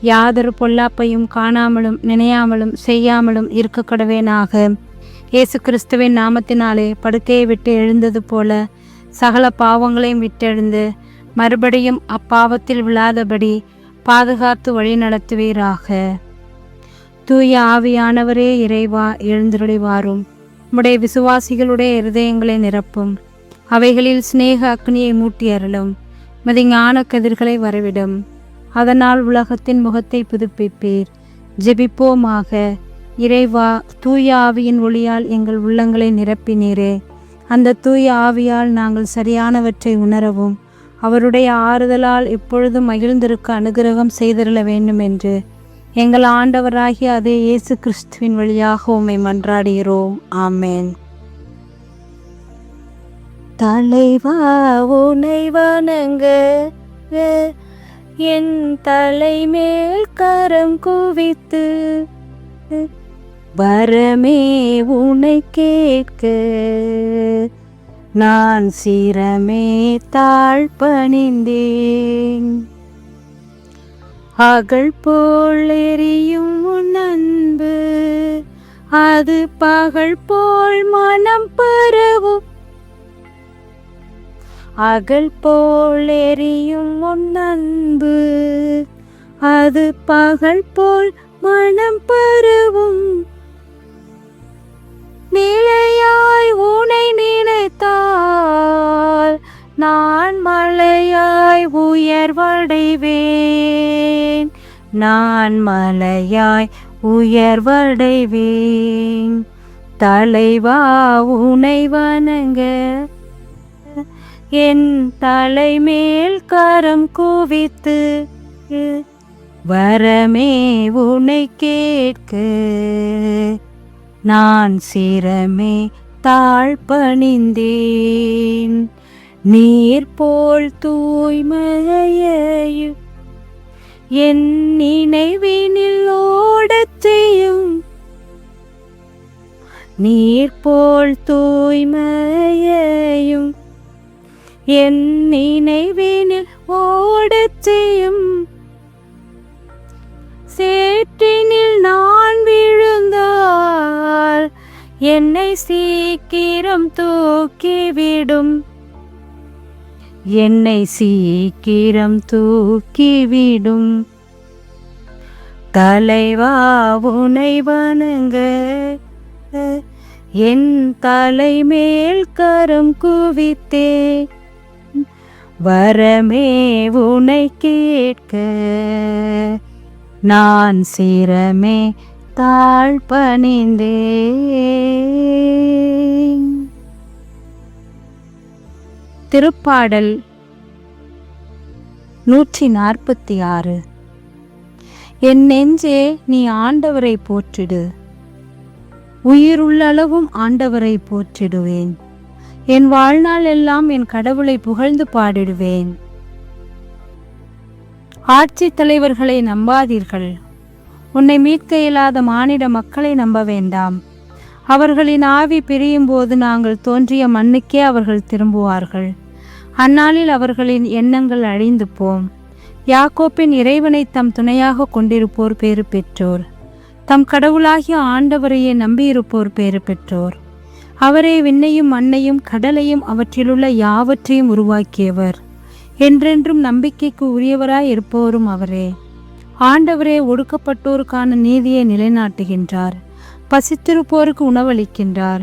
யாதொரு பொல்லாப்பையும் காணாமலும் நினையாமலும் செய்யாமலும் இருக்கக்கூடவேனாக. இயேசு கிறிஸ்துவின் நாமத்தினாலே படுக்கையை விட்டு எழுந்தது போல சகல பாவங்களையும் விட்டெழுந்து மறுபடியும் அப்பாவத்தில் விழாதபடி பாதுகாத்து வழி நடத்துவீராக. தூய ஆவியானவரே இறைவா எழுந்துருளிவாரும். உடைய உம்முடைய விசுவாசிகளுடைய இருதயங்களை நிரப்பும். அவைகளில் சிநேக அக்னியை மூட்டி அருளும். மதி ஞான கதிர்களை வரவிடும். அதனால் உலகத்தின் முகத்தை புதுப்பிப்பீர். ஜெபிப்போமாக. இறைவா தூய ஆவியின் ஒளியால் எங்கள் உள்ளங்களை நிரப்பினீரே. அந்த தூய ஆவியால் நாங்கள் சரியானவற்றை உணரவும். அவருடைய ஆறுதலால் எப்பொழுதும் மகிழ்ந்திருக்க அனுகிரகம் செய்திருள வேண்டும் என்று எங்கள் ஆண்டவராகிய அதே இயேசு கிறிஸ்துவின் வழியாக உம்மை மன்றாடுகிறோம். ஆமேன். தலைவா உனை வணங்க என் தலைமேல் கரம் குவித்து வரமே உனை கேட்க நான் சிரமே தாழ் பணிந்தேன் அகழ் போல் எரியும் உன் அன்பு அது பகல் போல் மனம் பரவும் அகல் போல் எரியும் உன் அன்பு. அது பகல் போல் மனம் பருவும். நிலையாய் உனை நினைத்தால் நான் மலையாய் உயர்வடைவேன் நான் மலையாய் உயர்வடைவேன் தலைவா உனை வணங்க. என் தலைமேல் கரம் குவித்து வரமே உனை கேட்க. நான் சிரமே தாழ்பணிந்தேன். நீர் போல் தூய்மையையும் என் நினைவினில் ஓடச் செய்யும். நீர் போல் தூய்மையையும் என் நினைவினில் ஓடச் செய்யும் சேற்றினில் நான் விழுந்தால் என்னை சீக்கிரம் தூக்கிவிடும். என்னை சீக்கிரம் தூக்கிவிடும். தலைவா உனை வணங்க. என் தலைமேல் கரம் குவித்தே. வரமே உனை கேட்க. நான் சிரமே தாழ் திருப்பாடல் நூற்றி நாற்பத்தி ஆறு. என் நெஞ்சே நீ ஆண்டவரை போற்றிடு. உயிருள்ளளவும் ஆண்டவரை போற்றிடுவேன். என் வாழ்நாள் எல்லாம் என் கடவுளை புகழ்ந்து பாடிடுவேன். ஆட்சி தலைவர்களை நம்பாதீர்கள். உன்னை மீட்க இயலாத மானிட மக்களை நம்ப வேண்டாம். அவர்களின் ஆவி பிரியும் போது நாங்கள் தோன்றிய மண்ணுக்கே அவர்கள் திரும்புவார்கள். அந்நாளில் அவர்களின் எண்ணங்கள் அழிந்து போம். யாக்கோப்பின் இறைவனை தம் துணையாக கொண்டிருப்போர் பேறு பெற்றோர். தம் கடவுளாகிய ஆண்டவரையே நம்பியிருப்போர் பேறு பெற்றோர். அவரே விண்ணையும் மண்ணையும் கடலையும் அவற்றிலுள்ள யாவற்றையும் உருவாக்கியவர். என்றென்றும் நம்பிக்கைக்கு உரியவராய் இருப்பவரும் அவரே. ஆண்டவரே ஒடுக்கப்பட்டோருக்கான நீதியை நிலைநாட்டுகின்றார். பசித்திருப்போருக்கு உணவளிக்கின்றார்.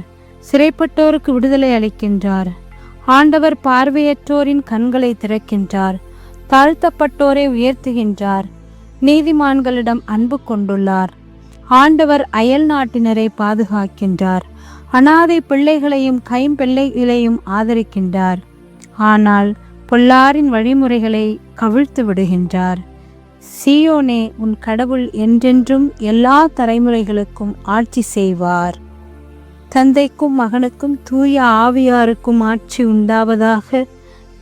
சிறைப்பட்டோருக்கு விடுதலை அளிக்கின்றார். ஆண்டவர் பார்வையற்றோரின் கண்களை திறக்கின்றார். தாழ்த்தப்பட்டோரை உயர்த்துகின்றார். நீதிமான்களிடம் அன்பு கொண்டுள்ளார். ஆண்டவர் அயல் நாட்டினரை பாதுகாக்கின்றார். அனாதை பிள்ளைகளையும் கைம்பிள்ளைகளையும் ஆதரிக்கின்றார். ஆனால் பொல்லாரின் வழிமுறைகளை கவிழ்த்து விடுகின்றார். சியோனே உன் கடவுள் என்றென்றும் எல்லா தலைமுறைகளுக்கும் ஆட்சி செய்வார். தந்தைக்கும் மகனுக்கும் தூய ஆவியாருக்கும் ஆட்சி உண்டாவதாக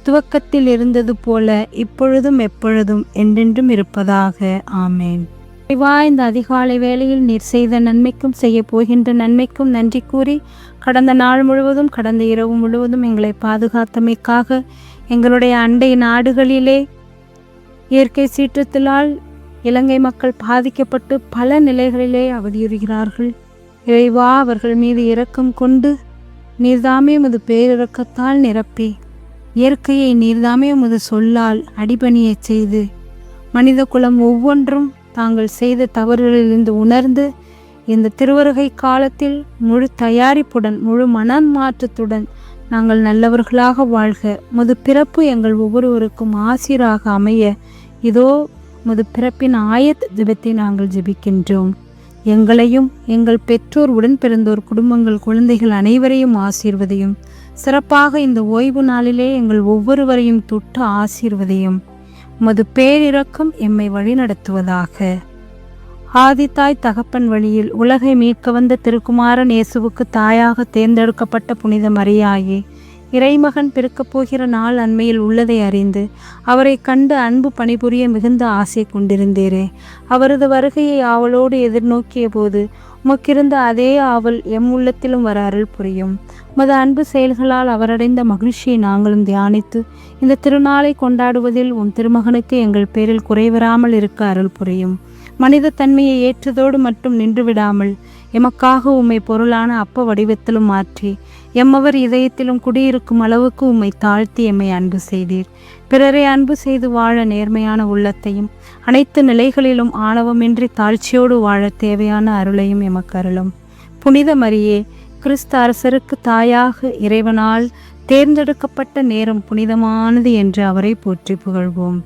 துவக்கத்தில் இருந்தது போல இப்பொழுதும் எப்பொழுதும் என்றென்றும் இருப்பதாக. ஆமேன். இவா இந்த அதிகாலை வேளையில் நீர் செய்த நன்மைக்கும் செய்ய போகின்ற நன்மைக்கும் நன்றி கூறி கடந்த நாள் முழுவதும் கடந்த இரவு முழுவதும் எங்களை பாதுகாத்தமைக்காக எங்களுடைய அண்டை நாடுகளிலே இயற்கை சீற்றத்தினால் இலங்கை மக்கள் பாதிக்கப்பட்டு பல நிலைகளிலே அவதியுறுகிறார்கள். இறைவா அவர்கள் மீது இரக்கம் கொண்டு நீர்தாமே உமது பேரிறக்கத்தால் நிரப்பி இயற்கையை நீர்தாமே உமது சொல்லால் அடிபணியச் செய்து மனித குலம் ஒவ்வொன்றும் தாங்கள் செய்த தவறுகளிலிருந்து உணர்ந்து இந்த திருவருகை காலத்தில் முழு தயாரிப்புடன் முழு மனமாற்றத்துடன் நாங்கள் நல்லவர்களாக வாழ்க. முது பிறப்பு எங்கள் ஒவ்வொருவருக்கும் ஆசிராக அமைய இதோ முது பிறப்பின் ஆயத் ஜெபத்தை நாங்கள் ஜெபிக்கின்றோம். எங்களையும் எங்கள் பெற்றோர் உடன் பிறந்தோர் குடும்பங்கள் குழந்தைகள் அனைவரையும் ஆசீர்வதையும் சிறப்பாக இந்த ஓய்வு நாளிலே எங்கள் ஒவ்வொருவரையும் தொட்டு ஆசீர்வதையும். உமது பேரிரக்கம் எம்மை வழிநடத்துவதாக. ஆதித்தாய் தகப்பன் வழியில் உலகை மீட்க வந்த திருக்குமாரன் இயேசுவுக்கு தாயாக தேர்ந்தெடுக்கப்பட்ட புனித மரியாயே இறைமகன் பிறக்கப் போகிற நாள் அண்மையில் உள்ளதை அறிந்து அவரை கண்டு அன்பு பணிபுரிய மிகுந்த ஆசை கொண்டிருந்தீரே. அவரது வருகையை ஆவலோடு எதிர்நோக்கிய போது உமக்கிருந்த அதே ஆவல் எம் உள்ளத்திலும் வர அருள் புரியும். உமது அன்பு செயல்களால் அவரடைந்த மகிழ்ச்சியை நாங்களும் தியானித்து இந்த திருநாளை கொண்டாடுவதில் உன் திருமகனுக்கு எங்கள் பேரில் குறைவராமல் இருக்க அருள் புரியும். மனித தன்மையை ஏற்றதோடு மட்டும் நின்று விடாமல் எமக்காக உம்மை பொருளான அப்ப வடிவத்திலும் மாற்றி எம்மவர் இதயத்திலும் குடியிருக்கும் அளவுக்கு உம்மை தாழ்த்தி எம்மை அன்பு செய்தீர். பிறரை அன்பு செய்து வாழ நேர்மையான உள்ளத்தையும் அனைத்து நிலைகளிலும் ஆணவமின்றி தாழ்ச்சியோடு வாழ தேவையான அருளையும் எமக்கு அருளும். புனித மரியே கிறிஸ்து அரசருக்கு தாயாக இறைவனால் தேர்ந்தெடுக்கப்பட்ட நேரம் புனிதமானது என்று அவரை போற்றி புகழ்வோம்.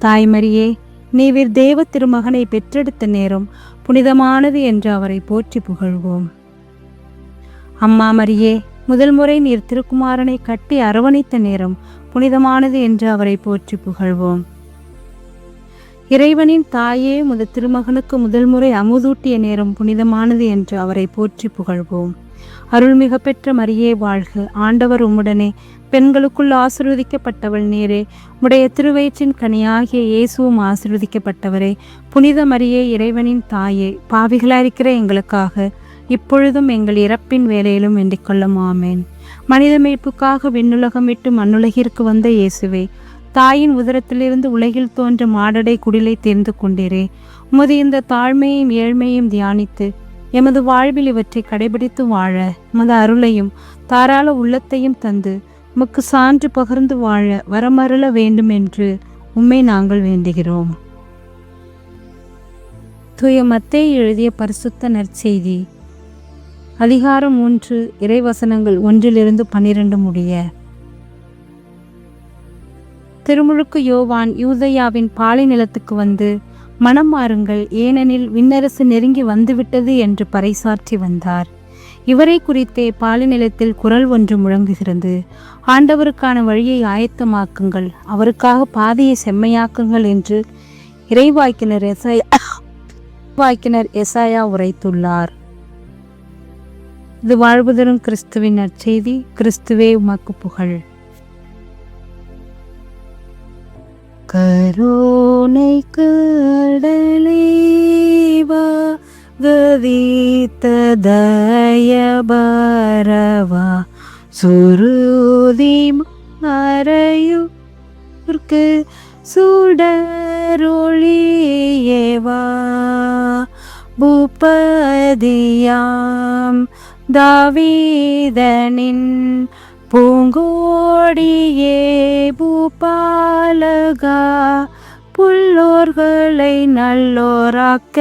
தாய்மரியே நீவிர் தேவ திருமகனை பெற்றெடுத்த நேரம் புனிதமானது என்று அவரை போற்றி புகழ்வோம். அம்மா மரியே முதல் முறை நீர் திருக்குமாரனை கட்டி அரவணைத்த நேரம் புனிதமானது என்று அவரை போற்றி புகழ்வோம். இறைவனின் தாயே முத திருமகனுக்கு முதல் முறை அமுதூட்டிய நேரம் புனிதமானது என்று அவரை போற்றி புகழ்வோம். அருள்மிக பெற்ற மரியே வாழ்க. ஆண்டவர் உம்முடனே பெண்களுக்குள் ஆசிர்வதிக்கப்பட்டவள் நீரே. உடைய திருவயிற்றின் கனியாகிய இயேசுவும் ஆசிர்வதிக்கப்பட்டவரே. புனித மரியே இறைவனின் தாயே பாவிகளாயிருக்கிற எங்களுக்காக இப்பொழுதும் எங்கள் இறப்பின் வேலையிலும் வேண்டிக் கொள்ளும் ஆமேன். மனித மீட்புக்காக விண்ணுலகம் விட்டு மண்ணுலகிற்கு வந்த இயேசுவே தாயின் உதரத்திலிருந்து உலகில் தோன்ற மாடடை குடிலை தேர்ந்து கொண்டீரே. உமது இந்த தாழ்மையும் ஏழ்மையும் தியானித்து எமது வாழ்வில் இவற்றை கடைபிடித்து வாழ உமது அருளையும் தாராள உள்ளத்தையும் தந்து உமக்கு சான்று பகிர்ந்து வாழ வரமருள வேண்டும் என்று உம்மை நாங்கள் வேண்டுகிறோம். தூய எழுதிய பரிசுத்த நற்செய்தி. அதிகாரம் மூன்று இறைவசனங்கள் ஒன்றிலிருந்து பனிரெண்டு முடிய. திருமுழுக்கு யோவான் யூதயாவின் பாலை நிலத்துக்கு வந்து மனம் மாறுங்கள் ஏனெனில் விண்ணரசு நெருங்கி வந்துவிட்டது என்று பறைசாற்றி வந்தார். இவரை குறித்தே பாலைநிலத்தில் குரல் ஒன்று முழங்குகிறது. ஆண்டவருக்கான வழியை ஆயத்தமாக்குங்கள் அவருக்காக பாதையை செம்மையாக்குங்கள் என்று இறைவாய்க்கினர் எசாயா வாய்க்கினர் எசாயா உரைத்துள்ளார். இது வாழ்வுதரும் கிறிஸ்துவின் நற்செய்தி கிறிஸ்துவே உமக்கு புகழ். கரோனை கடலேவா கதித்த தயபரவா. சுருதி மறையுற்கு சுடரொழியேவா பூபதியாம் தாவீதனின் பூங்கோடியே பூபாலகா புல்லோர்களை நல்லோராக்க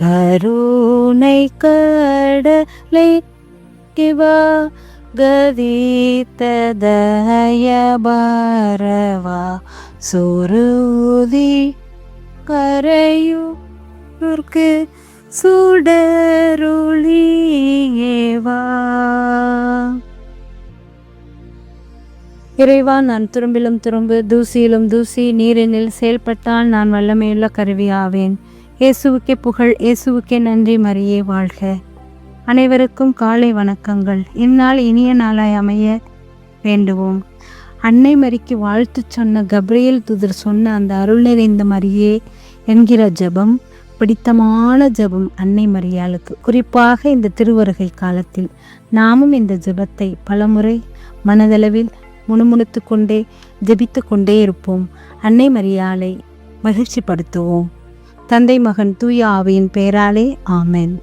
கருணை கடலை கிவா கதித்ததயபரவா சுருதி கரையூர்க்கு சுடருளியேவா இறைவா நான் துரும்பிலும் துரும்பு தூசியிலும் தூசி நீரினில் செயல்பட்டால் நான் வல்லமையுள்ள கருவியாவேன். இயேசுவுக்கே புகழ் இயேசுவுக்கே நன்றி மரியே வாழ்க. அனைவருக்கும் காலை வணக்கங்கள். இந்நாள் இனிய நாளாய் அமைய வேண்டுவோம். அன்னை மரிக்கு வாழ்த்து சொன்ன கப்ரியல் துதர் சொன்ன அந்த அருள் நிறைந்த மரியே என்கிற ஜெபம் பிடித்தமான ஜெபம் அன்னை மரியாளுக்கு. குறிப்பாக இந்த திருவருகை காலத்தில் நாமும் இந்த ஜெபத்தை பலமுறை மனதளவில் முணுமுணுத்து கொண்டே ஜெபித்து கொண்டே இருப்போம். அன்னை மரியாளை மகிழ்ச்சிப்படுத்துவோம். தந்தை மகன் தூய ஆவியின் பெயராலே ஆமேன்.